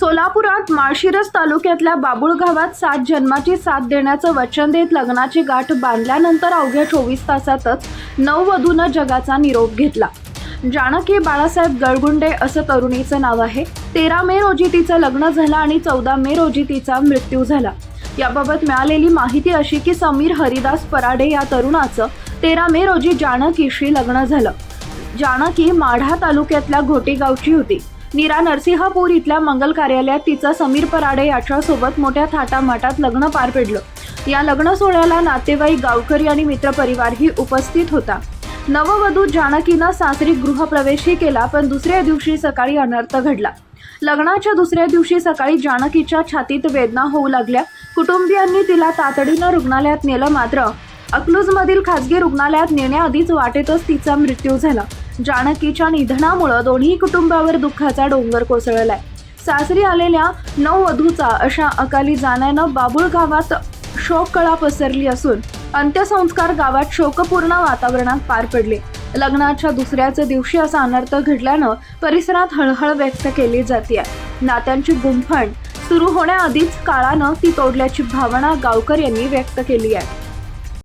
सोलापुरात माळशिरस तालुक्यातल्या बाबुळ गावात सात जन्माची साथ देण्याचं वचन देत लग्नाची गाठ बांधल्यानंतर अवघ्या चोवीस तासातच नववधूनं जगाचा निरोप घेतला. जानकी बाळासाहेब गळगुंडे असं तरुणीचं नाव आहे. तेरा मे रोजी तिचं लग्न झालं आणि चौदा मे रोजी तिचा मृत्यू झाला. याबाबत मिळालेली माहिती अशी की समीर हरिदास पराडे या तरुणाचं तेरा मे रोजी जानकीशी लग्न झालं. जानकी माढा तालुक्यातल्या घोटी गावची होती. नीरा नरसिंहपूर इथल्या मंगल कार्यालयात तिचं समीर पराडे याच्यासोबत मोठ्या थाटामाटात लग्न पार पडलं. या लग्न सोहळ्याला नातेवाईक गावकरी आणि मित्रपरिवारही उपस्थित होता. नववधू जानकीनं सासरी गृहप्रवेशही केला पण दुसऱ्या दिवशी सकाळी अनर्थ घडला. लग्नाच्या दुसऱ्या दिवशी सकाळी जानकीच्या छातीत वेदना होऊ लागल्या. कुटुंबियांनी तिला तातडीनं रुग्णालयात नेलं मात्र अकलूजमधील खासगी रुग्णालयात नेण्याआधीच वाटेतच तिचा मृत्यू झाला. जानकीच्या निधनामुळं दोन्ही कुटुंबावर दुःखाचा डोंगर कोसळलाय. सासरी आलेल्या नववधूचा अशा अकाली जाण्यानं बाबुळ गावात शोककळा पसरली असून अंत्यसंस्कार गावात शोकपूर्ण वातावरणात पार पडले. लग्नाच्या दुसऱ्याच दिवशी असा अनर्थ घडल्यानं परिसरात हळहळ व्यक्त केली जाते नात्यांची गुंफण सुरू होण्याआधीच काळानं ती तोडल्याची भावना गावकर यांनी व्यक्त केली आहे.